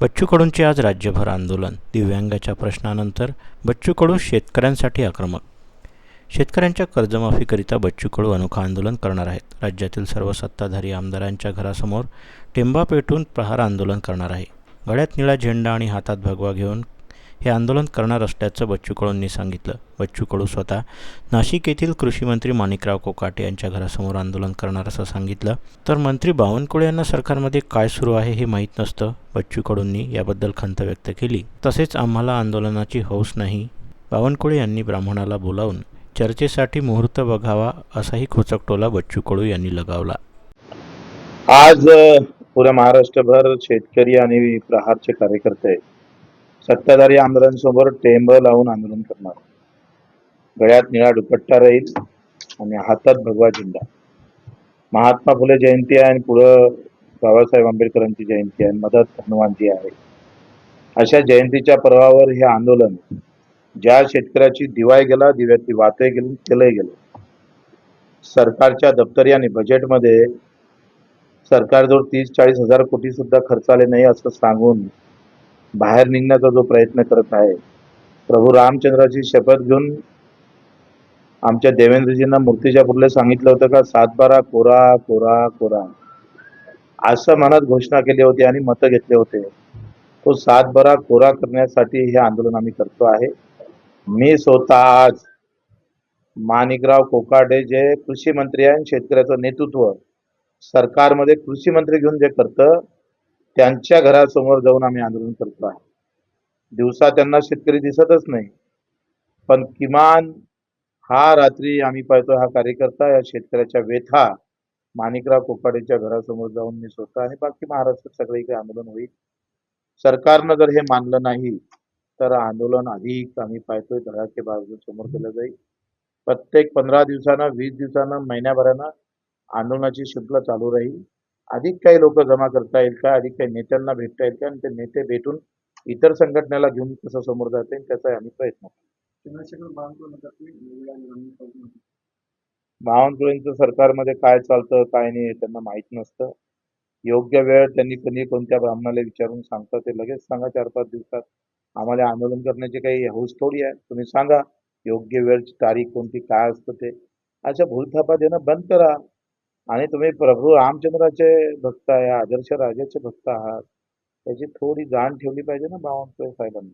बच्चू कडूंचे आज राज्यभर आंदोलन. दिव्यांगाच्या प्रश्नानंतर बच्चू कडू शेतकऱ्यांसाठी आक्रमक. शेतकऱ्यांच्या कर्जमाफीकरिता बच्चू कडू अनोखा आंदोलन करणार आहेत. राज्यातील सर्व सत्ताधारी आमदारांच्या घरासमोर टेंबा पेटून प्रहार आंदोलन करणार आहे. गळ्यात निळा झेंडा आणि हातात भगवा घेऊन हे आंदोलन करणार असल्याचं बच्चू कडूंनी सांगितलं. बच्चू कडू स्वतः नाशिक येथील कृषीमंत्री माणिकराव कोकाटे यांच्या घरासमोर आंदोलन करणार असं सांगितलं. तर मंत्री बावनकुळे यांना सरकारमध्ये काय सुरू आहे हे माहीत नसतं बच्चू कडूंनी याबद्दल खंत व्यक्त केली. तसेच आम्हाला आंदोलनाची हौस नाही. बावनकुळे यांनी ब्राह्मणाला बोलावून चर्चेसाठी मुहूर्त बघावा असाही खोचकटोला बच्चू कडू यांनी लगावला. आज पुऱ्या महाराष्ट्रभर शेतकरी आणि प्रहारचे कार्यकर्ते सत्ताधारी आमदारांसमोर टेंब लावून आंदोलन करणार. गळ्यात निळा दुपट्टा राहील आणि हातात भगवा झेंडा. महात्मा फुले जयंती आहे आणि पुढं बाबासाहेब आंबेडकरांची जयंती आहे. मदत हनुमानजी आहे. अशा जयंतीच्या पर्वावर हे आंदोलन ज्या शेतकऱ्याची दिवाय गेला दिव्यातली वाते गेली केलंही गेलं. सरकारच्या दप्तरी आणि बजेटमध्ये सरकारजवळ तीस चाळीस हजार कोटी सुद्धा खर्च आले नाही असं सांगून बाहेर निघण्याचा जो प्रयत्न करत आहे प्रभू रामचंद्राची शपथ घेऊन आमच्या देवेंद्रजींना मूर्तीच्या पुढले सांगितलं होतं का सातबारा कोरा कोरा कोरा. असं मनात घोषणा केली होती आणि मतं घेतले होते. तो सातबारा कोरा करण्यासाठी हे आंदोलन आम्ही करतो आहे. मी स्वतः आज माणिकराव कोकाडे जे कृषी मंत्री आहे शेतकऱ्याचं नेतृत्व सरकारमध्ये कृषी मंत्री घेऊन जे करतं त्यांच्या घरासमोर जाऊन आम्ही आंदोलन करतो आहे दिवसा त्यांना शेतकरी दिसतच नाही. पण किमान हा रात्री आम्ही पाहतो हा कार्यकर्ता या शेतकऱ्याच्या व्यथा माणिकराव कोकाडेच्या घरासमोर जाऊन मी स्वतः आणि बाकी महाराष्ट्रात सगळीकडे आंदोलन होईल. सरकारनं जर हे मानलं नाही तर आंदोलन अधिक आम्ही पाहतोय धडाके बाजू समोर केलं जाईल. प्रत्येक पंधरा दिवसानं वीस दिवसानं महिन्याभरानं आंदोलनाची शुल्क चालू राहील. अधिक काही लोक जमा करता येईल का? अधिक काही नेत्यांना भेटता येईल का? आणि ते नेते भेटून इतर संघटनेला घेऊन कसं समोर जाता येईल त्याचा आम्ही प्रयत्न बावनकुळेंचं सरकारमध्ये काय चालतं काय नाही त्यांना माहीत नसतं. योग्य वेळ त्यांनी कधी कोणत्या ब्राह्मणाला विचारून सांगतात ते लगेच सांगा चार पाच दिवसात. आम्हाला आंदोलन करण्याची काही हौस थोडी आहे. तुम्ही सांगा योग्य वेळची तारीख कोणती काय असतं ते. अशा भूलथापा देणं बंद करा. आणि तुम्ही प्रभू रामचंद्राचे भक्त आहे आदर्श राजाचे भक्त आहात त्याची थोडी जाण ठेवली पाहिजे ना बावनकुळे साहेबांनी?